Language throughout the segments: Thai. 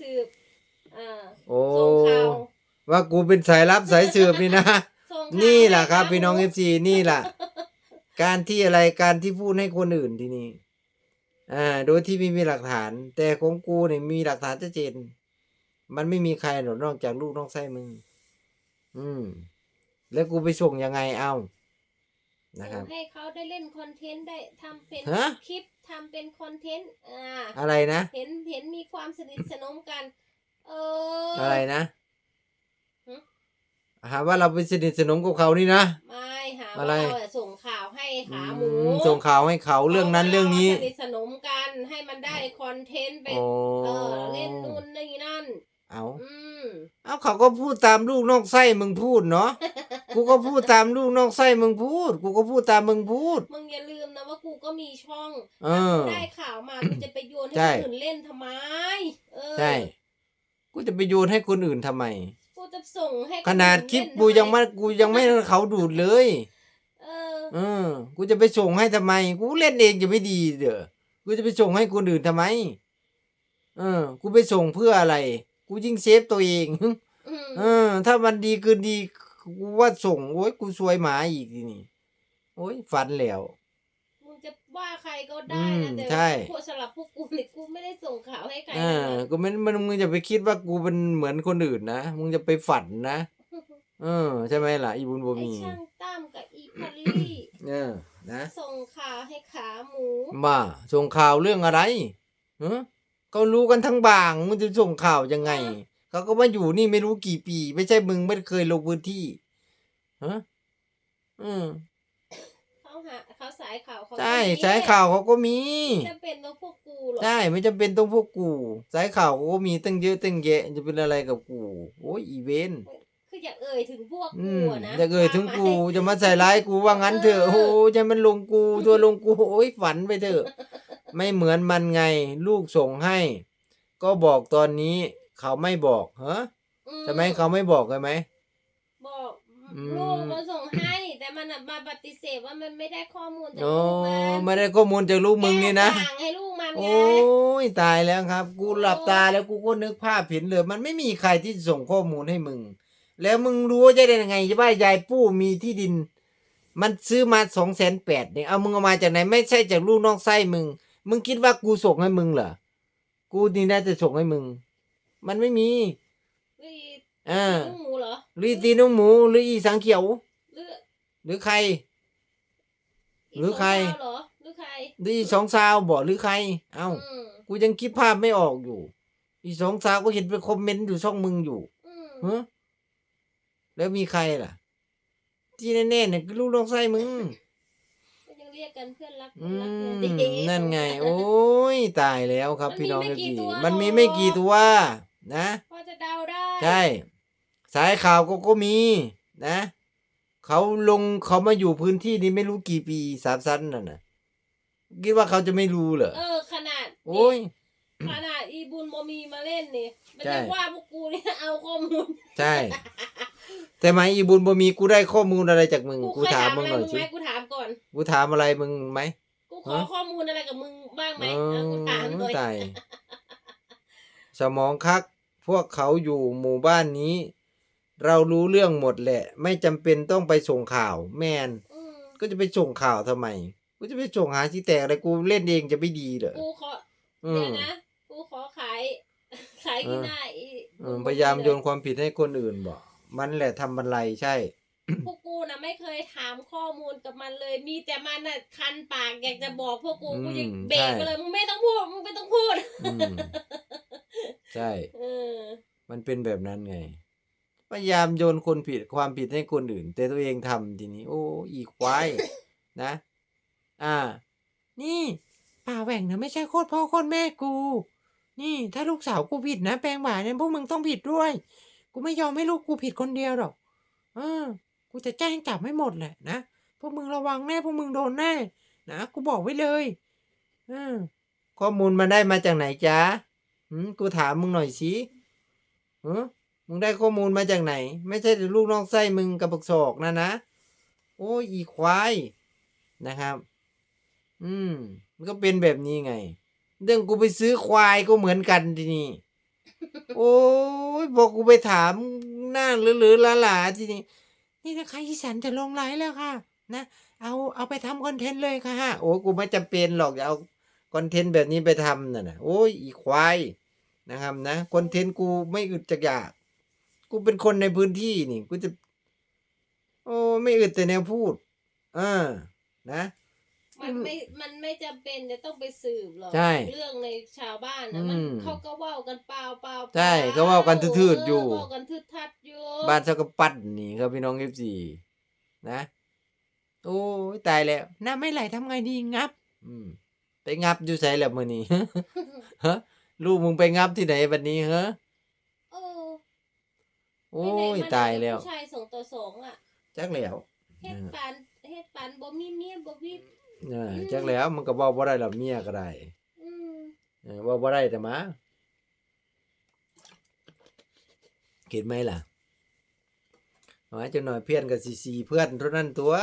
สืบอ่าโอ้ส่งข่าวว่ากูเป็นสายลับสายสืบนี่นะ ส่งข่าวนี่แหละครับให้พี่น้องหเอมูฟซีนี่แหละการที่อะไรการที่พูดให้คนอื่นทีนี้อ่า โดยที่ไม่มีหลักฐาน แต่ของกูเนี่ยมีหลักฐานชัดเจน มันไม่มีใครหรอกนอกจากลูกน้องไส้มึง อืม แล้วกูไปส่งยังไงเอา นะครับ ให้เขาได้เล่นคอนเทนต์ได้ทำเป็นฮะ คลิปทำเป็นคอนเทนต์อ่าอะไรนะ เห็นเห็นมีความสนิทสนมกัน เอออ อะไรนะหึ หาว่าเราไปสนิทสนมกับเขานี่นะ ไม่หาอะว่าไรเราอะส่งข่าวให้ขาหมูอืมส่งข่าวให้เขาเรื่องนั้นเรื่องนี้สนิทสนมกันให้มันได้คอนเทนต์ไปโอ้เออเล่นนู่นนี่นั่น เอาอืม เอาเขาก็พูดตามลูกนอกไส้มึงพูดเนาะ กูก็พูดตามลูกนอกไส้มึงพูด กูก็พูดตามมึงพูด มึงอย่าลืมนะว่ากูก็มีช่องเออ ได้ข่าวมากูจะไปโยนให้ใช่ คนอื่นเล่นทำไม เออใช่ กูจะไปโยนให้คนอื่นทำไม กูจะส่งให้ขนาดคลิปกูยังไม่กูยังไม่ให้เขาดูดเลย เออ เออ กูจะไปส่งให้ทำไม กูเล่นเองจะไม่ดีเด้อกูจะไปส่งให้คนอื่นทำไม เออ กูไปส่งเพื่ออะไร กูยิ่งเซฟตัวเอง อืมเออ ถ้ามันดีคืนดี กูว่าส่งโอ้ยกูซวยหมาอีกทีนี่โอ้ยฝันแล้วมึงจะว่าใครก็ได้อืมนะแต่ใช่พวกสำหรับพวกกูเนี่ยกูไม่ได้ส่งข่าวให้ใครอ่านะกูไม่มันมึงจะไปคิดว่ากูเป็นเหมือนคนอื่นนะมึงจะไปฝันนะเออใช่ไหมล่ะอีบุญบ่ไอมีช่างตั้มกับอีพัลลี่เออนะส่งข่าวให้ขาหมูมาส่งข่าวเรื่องอะไรฮะเขารู้กันทั้งบางมึงจะส่งข่าวยังไง เขาก็มาอยู่นี่ไม่รู้กี่ปี ไม่ใช่มึงไม่เคยลงพื้นที่ฮะอืมเขาหาเขาสายข่าวเขาใช่ก็มีสายข่าวเขาก็มีจะเป็นตัวพวกกูหรอกใช่ไม่จำเป็นต้องพวกกู สายข่าวเขาก็มีตั้งเยอะตั้งแยะจะเป็นอะไรกับกู โอ้ยอีเวนต์คืออย่าเอ่ยถึงพวกอืกูมอะนะจะเอ่ยถึงกูฟัไหมจะมาใส่ร้ายกูว่างั้นเถอะเออโอ้ยจะมันลงกูตัวลงกูโอ้ยฝันไปเถอะ ไม่เหมือนมันไง ลูกส่งให้ ก็บอกตอนนี้ เขาไม่บอกฮะอืใช่ไหมเขาไม่บอกใช่ไหม บอกอืม ลูกมันส่งให้แต่มันอะมาปฏิเสธว่ามันไม่ได้ข้อมูลจากโอ้ลูกมันไม่ได้ข้อมูลจากลูกมึงนี่นะ แก้ต่างให้ลูกมันไง โอ้ยตายแล้วครับ กูหลับตาแล้วกูก็นึกภาพเห็นเลยมันไม่มีใครที่ส่งข้อมูลให้มึง แล้วมึงรู้ว่าจะได้ยังไงจะว่ายายปู้มีที่ดิน มันซื้อมาสองแสนแปดเนี่ยเอามึงเอามาจากไหนไม่ใช่จากลูกนอกไส้มึง มึงคิดว่ากูส่งให้มึงเหรอกูนี่น่าจะส่งให้มึง มันไม่มีหรืออ่าลูกหมูเหรอหรืออีตีนุ่มหมูหรืออีสังเขียว หรือหรือใคร หรือใครสงดาวเหรอหรือใครหรืออีสองสาวบอกหรือใคร เอ้า อืมกูยังคิดภาพไม่ออกอยู่ อีสองสาวก็เห็นไปคอมเมนต์อยู่ช่องมึงอยู่อืมฮะแล้วมีใครล่ะ ที่แน่ๆเนี่ยคือลูกน้องไส้มึง ก็ยังเรียกกันเพื่อนรักอืเพื่อนรักมเพื่อนดี นั่นไง โอ้ย ตายแล้วครับมันมีพี่น้องไม่เอฟกี่ซีตัวมันมีหรอกไม่กี่ตัว นะพอจะเดาได้ ใช่ สายข่าวก็ก็มี นะเขาลงเขามาอยู่พื้นที่นี้ไม่รู้กี่ปีสามสั้นน่ะนะคิดว่าเขาจะไม่รู้เหรอเออขนาดโอ้ยขนาดอีบุญโมมีมาเล่นนี่มันใช่จะว่าพวกกูเนี่ยเอาข้อมูล ใช่แต่ไหมอีบุญบ่มีกูได้ข้อมูลอะไรจากมึงกูกูเคยถาถามมมึอะงไรหน่อยมึงสิไหมกูถามก่อนกูถามอะไรมึงไหมกูขอฮะข้อมูลอะไรกับมึงบ้างไหมอ๋อเอากูถามหน่อยตายสมองคัก พวกเขาอยู่หมู่บ้านนี้ เรารู้เรื่องหมดแหละ ไม่จำเป็นต้องไปส่งข่าว แมน อืมก็จะไปส่งข่าวทำไม กูจะไปส่งหาที่แตกอะไรกูเล่นเองจะไม่ดีเหรอกูขออืเดี๋ยม วนะ กูขอขาย ขายที่หน้าอีเออพยายามโยนความผิดให้คนอื่นบอกมันแหละทำบันไลใช่ พวกกูนะไม่เคยถามข้อมูลกับมันเลย มีแต่มันน่ะคันปากอยากจะบอกพวกกู อืมกูยังเบรกใช่ไปเลย มึงไม่ต้องพูด มึงไม่ต้องพูด อืม ใช่ เออ มันเป็นแบบนั้นไง พยายามโยนคนผิดความผิดให้คนอื่น แต่ตัวเองทำทีนี้ โอ้อีควาย นะ อ่า นี่ป่าแหว่งนะไม่ใช่โคตรพ่อโคตรแม่กู นี่ ถ้าลูกสาวกูผิดนะแปลงบ่าเนี่ยพวกมึงต้องผิดด้วย กูไม่ยอมให้ลูกกูผิดคนเดียวหรอกเออกูจะแจ้งจับให้หมดแหละนะพวกมึงระวังแน่พวกมึงโดนแน่นะกูบอกไว้เลยเออข้อมูลมันได้มาจากไหนจ๊ะ หืมกูถามมึงหน่อยสิเออมึงได้ข้อมูลมาจากไหน ไม่ใช่ลูกน้องไส้มึงกับบักศอกนะนะ โอ้ยอีควายนะครับ อืม มันก็เป็นแบบนี้ไง เรื่องกูไปซื้อควายก็เหมือนกันทีนี้โอ้ยบอกกูไปถามหน้าหรือหรือหลาๆทีนี้นี่นะคะอีสันจะลงไลฟ์แล้วค่ะ นะ เอาเอาไปทำคอนเทนต์เลยค่ะ โอ้กูไม่จำเป็นหรอกจะเอา คอนเทนต์แบบนี้ไปทำน่ะนะโอ้ยอีควายนะครับนะคอนเทนต์กูไม่อึดจักอยากกูเป็นคนในพื้นที่นี่กูจะ โอ้ไม่อึดแต่แนวพูดอ่านะมันไม่ มันไม่จำเป็นจะต้องไปสืบหรอกใช่เรื่องในชาวบ้านนะมันอืมเขาก็เว่ากันเปล่าเปล่าใช่ก็เว้ากันทืดๆอยู่เเว้ากันทืดทัดอยู่บ้านเจ้ากระปั้นนี่ครับพี่น้องเอฟซีนะโอ้ยตายแล้วน้ำไม่ไหลทำไงดีงับ อืม ไปงับอยู่ไสแล้วมื้อนี้ฮะลูกมึงไปงับที่ไหนบัดนี้ฮะเออโอ้ไปไหนยมาไหนตายแล้วผู้ชายส่งต่อสองอะจักแล้วเฮ็ดปานเฮ็ดปานบ่มีเมียบ่มีเออจักแล้วมันก็เว้าบ่ได้หรอกเมียก็ได้อืมเออเว้าบ่ได้แต่มาเห็นไหมล่ะ เอาไว้จังหน่อยเพื่อนก็สิสีเพื่อนเท่านั้นตัว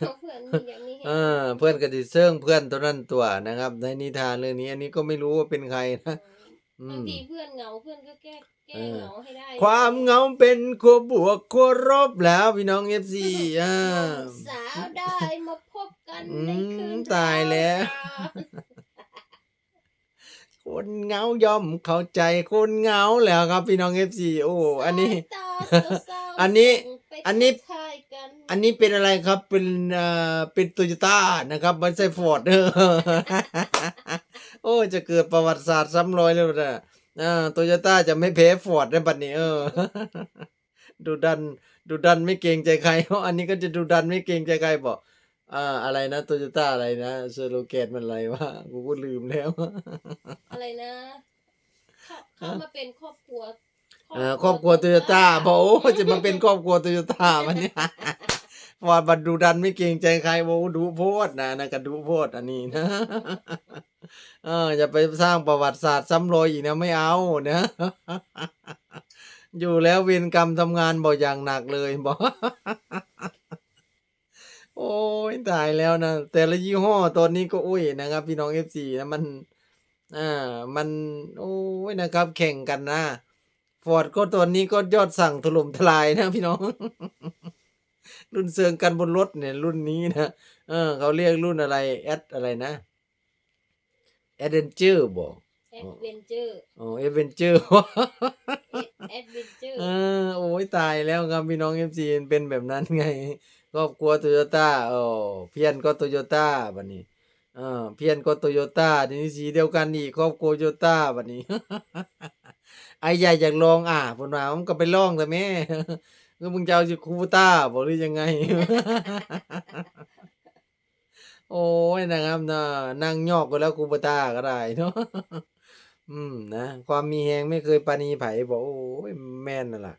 เอาเพื่อนมีอย่างนี้เออเพื่อนก็สิเซิงเพื่อนตัวนั้นตัวนะครับ ในนิทานเรื่องนี้ อันนี้ก็ไม่รู้ว่าเป็นใครนะอืบางมทีเพื่อนเหงาเพื่อนก็แก้แก้เออเหงาให้ได้ ความเหงาเป็นขั้วบวกขั้วลบแล้วพี่น้องเอฟซีอ่าสาวได้มาพบกันอืมในคืนตายแล้ว คนเหงาย่อมเข้าใจคนเหงาแล้วครับพี่น้องเอฟซีโอ้อันนี้สายตาเศร้าๆอันนี้ส่งไปอันนี้ทักทายกันอันนี้เป็นอะไรครับ เป็นอ่าเป็นโตโยต้านะครับไม่ใช่ฟอร์ดเออโอ้จะเกิดประวัติศาสตร์ซ้ำรอยแล้วนะอ่าโตโยต้าจะไม่แพ้ฟอร์ดในบัดนี้เออดูดันดูดันไม่เกรงใจใครเพราะอันนี้ก็จะดูดันไม่เกรงใจใครบอก อ่าอะไรนะโตโยต้าอะไรนะสโลแกนมันอะไรวะกูก็ลืมแล้ว อะไรนะเข้าเข้ามาเป็นครอบครัวเออครอบครัวโตโยต้าบอกโอ้จะมาเป็นครอบครัวโตโยต้าวันนี้ฟอร์ดบัดดูดันไม่เกรงใจใครบอกว่าดูโพดนะนะก็ดูโพดอันนี้นะเอออย่าไปสร้างประวัติศาสตร์ซ้ำรอยอีกนะไม่เอานะอยู่แล้วเวรกรรมทำงานบอกอย่างหนักเลยบอกโอ้ ยตายแล้วนะ แต่ละยี่ห้อตอนนี้ก็อุ้ยนะครับ พี่น้องเอฟซีนะมัน อ่า มัน โอ้ยนะครับ แข่งกันนะฟอร์ดก็ตอนนี้ก็ยอดสั่งถล่มทลายนะพี่น้อง รุ่นเซิงกันบนรถเนี่ย รุ่นนี้นะ เออ เขาเรียกรุ่นอะไรแอดอะไรนะแอดเวนเจอร์บอกแอดเวนเจอร์อ๋อเอเวนเจอร์แอดเวนเจอร์เออโอ้ยตายแล้วครับพี่น้องเอฟซีเป็นแบบนั้นไง ครอบครัวโตโยต้าโอ้เพี้ยนก็โตโยต้าบัดนี้เออเพี้ยนก็โตโยต้าทีนี้สีเดียวกันอีกครอบครัวโตโยต้าบัดนี้ไอ้ใหญ่อยากลองอะผลว่ามันก็ไปลองแต่แม่ก็มึงจะเอาจากคูต้าบอกหรือยังไง โอ้ยนะครับนะนั่งยอกก็แล้วคูปต้าก็ได้เนาะอืมนะ ความมีแหงไม่เคยปานีไผบอกโอ้ยแม่นน่ะล่ะ